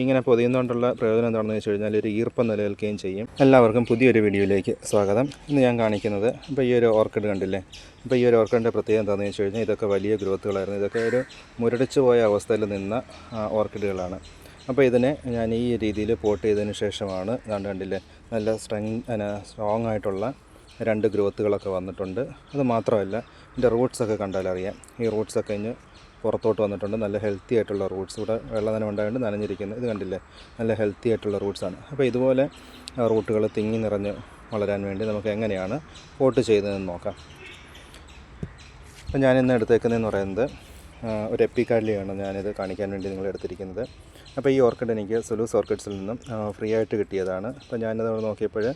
ഇങ്ങനെ പൊതിയുന്നതുകൊണ്ടുള്ള പ്രയോജനം എന്താണെന്ന് വെച്ച് കഴിഞ്ഞാൽ ഒരു ഈർപ്പം നിലനിൽക്കുകയും ചെയ്യും. എല്ലാവർക്കും പുതിയൊരു വീഡിയോയിലേക്ക് സ്വാഗതം. ഇന്ന് ഞാൻ കാണിക്കുന്നത് ഇപ്പോൾ ഈ ഒരു ഓർക്കിഡ് കണ്ടില്ലേ? അപ്പോൾ ഈ ഒരു ഓർക്കിഡിന്റെ പ്രത്യേകത എന്താണെന്ന് വെച്ച് കഴിഞ്ഞാൽ ഇതൊക്കെ വലിയ ഗ്രോത്തുകളായിരുന്നു. ഇതൊക്കെ ഒരു മുരടിച്ചു പോയ അവസ്ഥയിൽ നിന്ന ഓർക്കിഡുകളാണ്. അപ്പോൾ ഇതിനെ ഞാൻ ഈ രീതിയിൽ പോട്ട് ചെയ്തതിന് ശേഷമാണ് ഇതാണ്ട് കണ്ടില്ലേ? നല്ല സ്ട്രെങ് സ്ട്രോങ് ആയിട്ടുള്ള രണ്ട് ഗ്രോത്തുകളൊക്കെ വന്നിട്ടുണ്ട്. അത് മാത്രമല്ല ഇതിന്റെ റൂട്ട്സൊക്കെ കണ്ടാലറിയാം. ഈ റൂട്ട്സൊക്കെ ഇഞ്ഞ് പുറത്തോട്ട് വന്നിട്ടുണ്ട്. നല്ല ഹെൽത്തി ആയിട്ടുള്ള റൂട്ട്സ് ഇവിടെ തന്നെ ഉണ്ടായതുകൊണ്ട് നനഞ്ഞിരിക്കുന്നത് ഇത് കണ്ടില്ലേ? നല്ല ഹെൽത്തി ആയിട്ടുള്ള റൂട്ട്സാണ് അപ്പോൾ ഇതുപോലെ റൂട്ടുകൾ തിങ്ങി നിറഞ്ഞ് വളരാൻ വേണ്ടി നമുക്ക് എങ്ങനെയാണ് പോട്ട് ചെയ്തതെന്ന് നോക്കാം. അപ്പോൾ ഞാനിന്ന് എടുത്തേക്കുന്നതെന്ന് പറയുന്നത് ഒരു എപ്പിക്കാഡിലെയാണ് ഞാനിത് കാണിക്കാൻ വേണ്ടി നിങ്ങൾ എടുത്തിരിക്കുന്നത്. അപ്പോൾ ഈ ഓർക്കിഡ് എനിക്ക് സുലൂസ് ഓർക്കിഡ്സിൽ നിന്നും ഫ്രീ ആയിട്ട് കിട്ടിയതാണ്. അപ്പോൾ ഞാനത് നോക്കിയപ്പോൾ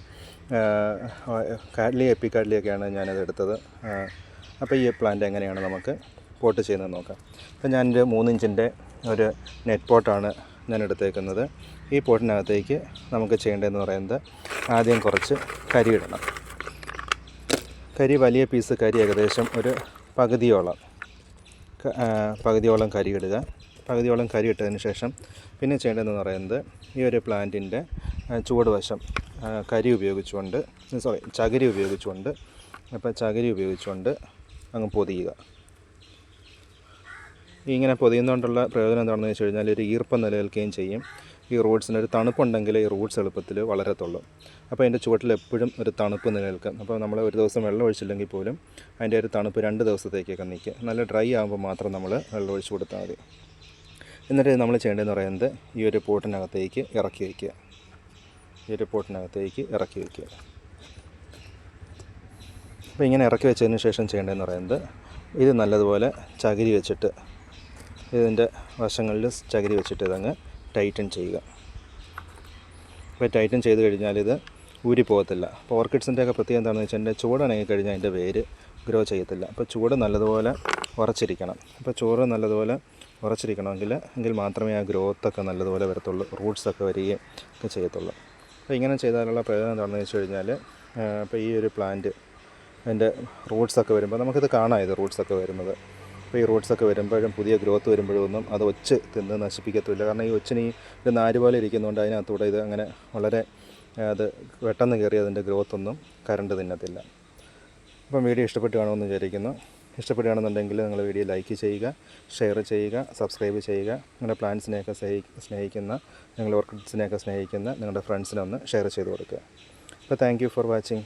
കാഡ്ലി എപ്പിക്കാഡ്ലിയൊക്കെയാണ് ഞാനത് എടുത്തത്. അപ്പോൾ ഈ പ്ലാന്റ് എങ്ങനെയാണ് നമുക്ക് പോട്ട് ചെയ്യുന്നത് നോക്കാം. അപ്പോൾ ഞാനൊരു മൂന്നിഞ്ചിന്റെ ഒരു നെറ്റ് പോട്ടാണ് ഞാൻ എടുത്തേക്കുന്നത്. ഈ പോട്ടിനകത്തേക്ക് നമുക്ക് ചെയ്യേണ്ടതെന്ന് പറയുന്നത് ആദ്യം കുറച്ച് കരി ഇടണം. കരി വലിയ പീസ് കരി ഏകദേശം ഒരു പകുതിയോളം പകുതിയോളം കരി ഇടുക. പകുതിയോളം കരി ഇട്ടതിന് ശേഷം പിന്നെ ചെയ്യേണ്ടതെന്ന് പറയുന്നത് ഈ ഒരു പ്ലാന്റിന്റെ ചുവട് വശം കരി ഉപയോഗിച്ചുകൊണ്ട് സോറി ചകിരി ഉപയോഗിച്ചുകൊണ്ട് അപ്പോൾ ചകിരി ഉപയോഗിച്ചുകൊണ്ട് അങ്ങ് പൊതിയുക. ഇങ്ങനെ പൊതിയുന്നതുകൊണ്ടുള്ള പ്രയോജനം എന്താണെന്ന് വെച്ച് കഴിഞ്ഞാൽ ഒരു ഈർപ്പം നിലനിൽക്കുകയും ചെയ്യും. ഈ റൂട്ട്സിന് ഒരു തണുപ്പുണ്ടെങ്കിൽ ഈ റൂട്ട്സ് എളുപ്പത്തിൽ വളരത്തുള്ളൂ. അപ്പോൾ അതിന്റെ ചുവട്ടിൽ എപ്പോഴും ഒരു തണുപ്പ് നിലനിൽക്കും. അപ്പോൾ നമ്മൾ ഒരു ദിവസം വെള്ളം ഒഴിച്ചില്ലെങ്കിൽ പോലും അതിന്റെ ഒരു തണുപ്പ് രണ്ട് ദിവസത്തേക്കൊക്കെ നിൽക്കുക നല്ല ഡ്രൈ ആകുമ്പോൾ മാത്രം നമ്മൾ വെള്ളം ഒഴിച്ചു കൊടുത്താൽ മതി. എന്നിട്ട് നമ്മൾ ചെയ്യേണ്ടതെന്ന് പറയുന്നത് ഈ ഒരു പോട്ടിനകത്തേക്ക് ഇറക്കി വയ്ക്കുക. ഈ ഒരു പോട്ടിനകത്തേക്ക് ഇറക്കി വയ്ക്കുക. അപ്പോൾ ഇങ്ങനെ ഇറക്കി വെച്ചതിന് ശേഷം ചെയ്യേണ്ടതെന്ന് പറയുന്നത് ഇത് നല്ലതുപോലെ ചകിരി വെച്ചിട്ട് ഇതിന്റെ വശങ്ങളിൽ ചകിരി വെച്ചിട്ട് ഇതങ്ങ് ടൈറ്റൻ ചെയ്യുക. അപ്പോൾ ടൈറ്റൻ ചെയ്ത് കഴിഞ്ഞാൽ ഇത് ഊരി പോകത്തില്ല. അപ്പോൾ ഓർക്കിഡ്സിന്റെ ഒക്കെ പ്രത്യേകം എന്താണെന്ന് വെച്ചാൽ എന്റെ ചൂടണങ്ങി കഴിഞ്ഞാൽ അതിന്റെ വേര് ഗ്രോ ചെയ്യത്തില്ല. അപ്പോൾ ചൂട് നല്ലതുപോലെ ഉറച്ചിരിക്കണം. അപ്പോൾ ചോറ് നല്ലതുപോലെ ഉറച്ചിരിക്കണമെങ്കിൽ എങ്കിൽ മാത്രമേ ആ ഗ്രോത്തൊക്കെ നല്ലതുപോലെ വരത്തുള്ളൂ റൂട്ട്സൊക്കെ വരികയും ഒക്കെ ചെയ്യത്തുള്ളൂ. അപ്പോൾ ഇങ്ങനെ ചെയ്താലുള്ള പ്രയോജനം എന്താണെന്ന് വെച്ച് കഴിഞ്ഞാൽ അപ്പോൾ ഈ ഒരു പ്ലാന്റ് അതിന്റെ റൂട്ട്സൊക്കെ വരുമ്പോൾ നമുക്കിത് കാണാം ഇത് റൂട്ട്സൊക്കെ വരുന്നത്. അപ്പോൾ ഈ റൂട്ട്സൊക്കെ വരുമ്പോഴും പുതിയ ഗ്രോത്ത് വരുമ്പോഴും ഒന്നും അത് ഒച്ച് തിന്ന് നശിപ്പിക്കത്തില്ല. കാരണം ഈ ഒച്ചിന് ഈ ഒരു നാര് പോലെ ഇരിക്കുന്നതുകൊണ്ട് അതിനകത്തൂടെ ഇത് അങ്ങനെ വളരെ അത് പെട്ടെന്ന് കയറി അതിന്റെ ഗ്രോത്ത് ഒന്നും കരണ്ട് തിന്നത്തില്ല. അപ്പം വീഡിയോ ഇഷ്ടപ്പെട്ട് കാണുമെന്ന് വിചാരിക്കുന്നു. ഇഷ്ടപ്പെടുകയാണെന്നുണ്ടെങ്കിൽ നിങ്ങൾ വീഡിയോ ലൈക്ക് ചെയ്യുക ഷെയർ ചെയ്യുക സബ്സ്ക്രൈബ് ചെയ്യുക. നിങ്ങളുടെ പ്ലാൻസിനെയൊക്കെ സ്നേഹി സ്നേഹിക്കുന്ന നിങ്ങളുടെ ഓർക്കിഡ്സിനെയൊക്കെ സ്നേഹിക്കുന്ന നിങ്ങളുടെ ഫ്രണ്ട്സിനൊന്ന് ഷെയർ ചെയ്ത് കൊടുക്കുക. അപ്പോൾ താങ്ക് ഫോർ വാച്ചിങ്